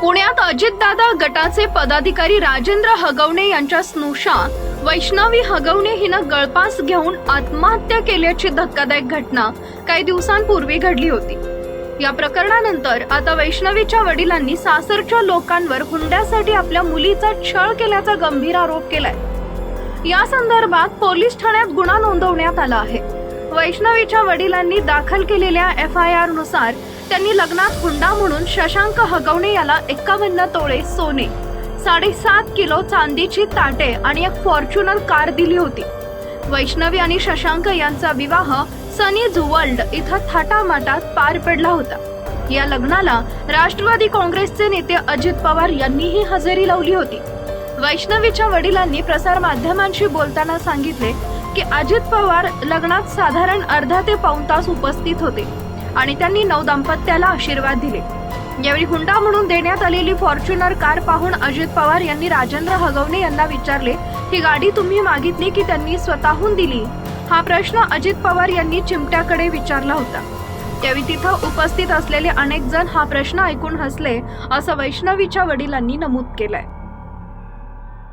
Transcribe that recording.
पुण्यात अजितदादा गटाचे पदाधिकारी राजेंद्र हगवणे यांच्या स्नुषा वैष्णवी हगवणे हिनं गळपास घेऊन आत्महत्या केल्याची धक्कादायक घटना काही दिवसांपूर्वी घडली होती. या प्रकरणानंतर आता वैष्णवीच्या वडिलांनी सासरच्या लोकांवर हुंड्यासाठी आपल्या मुलीचा छळ केल्याचा गंभीर आरोप केलाय. या संदर्भात पोलीस ठाण्यात गुन्हा नोंदवण्यात आला आहे. वैष्णवीच्या वडिलांनी दाखल केलेल्या एफ आय आरनुसार त्यांनी लग्नात हुंडा म्हणून शशांक हगवणे याला एक्कावन्न तोळे सोने साडेसात किलो चांदीची ताटे आणि एक फॉर्च्युनर कार दिली होती. वैष्णवी आणि शशांक यांचा विवाह सनी जुवर्ल्ड इथं थाटामाटात पार पडला होता. या लग्नाला राष्ट्रवादी काँग्रेसचे नेते अजित पवार यांनीही हजेरी लावली होती. वैष्णवीच्या वडिलांनी प्रसार माध्यमांशी बोलताना सांगितले की अजित पवार लग्नात साधारण अर्धा ते पाऊण तास उपस्थित होते. आणि त्यांनी नऊ दाम्पत्याला आशीर्वाद दिले. यावेळी हुंडा म्हणून देण्यात आलेली फॉर्च्युनर कार पाहून अजित पवार यांनी राजेंद्र हगवणे यांना विचारले ही गाडी तुम्ही मागितली की त्यांनी स्वतःहून दिली? हा प्रश्न अजित पवार यांनी चिमट्याकडे विचारला होता. त्यावेळी तिथं उपस्थित असलेले अनेक जण हा प्रश्न ऐकून हसले असं वैष्णवीच्या वडिलांनी नमूद केलंय.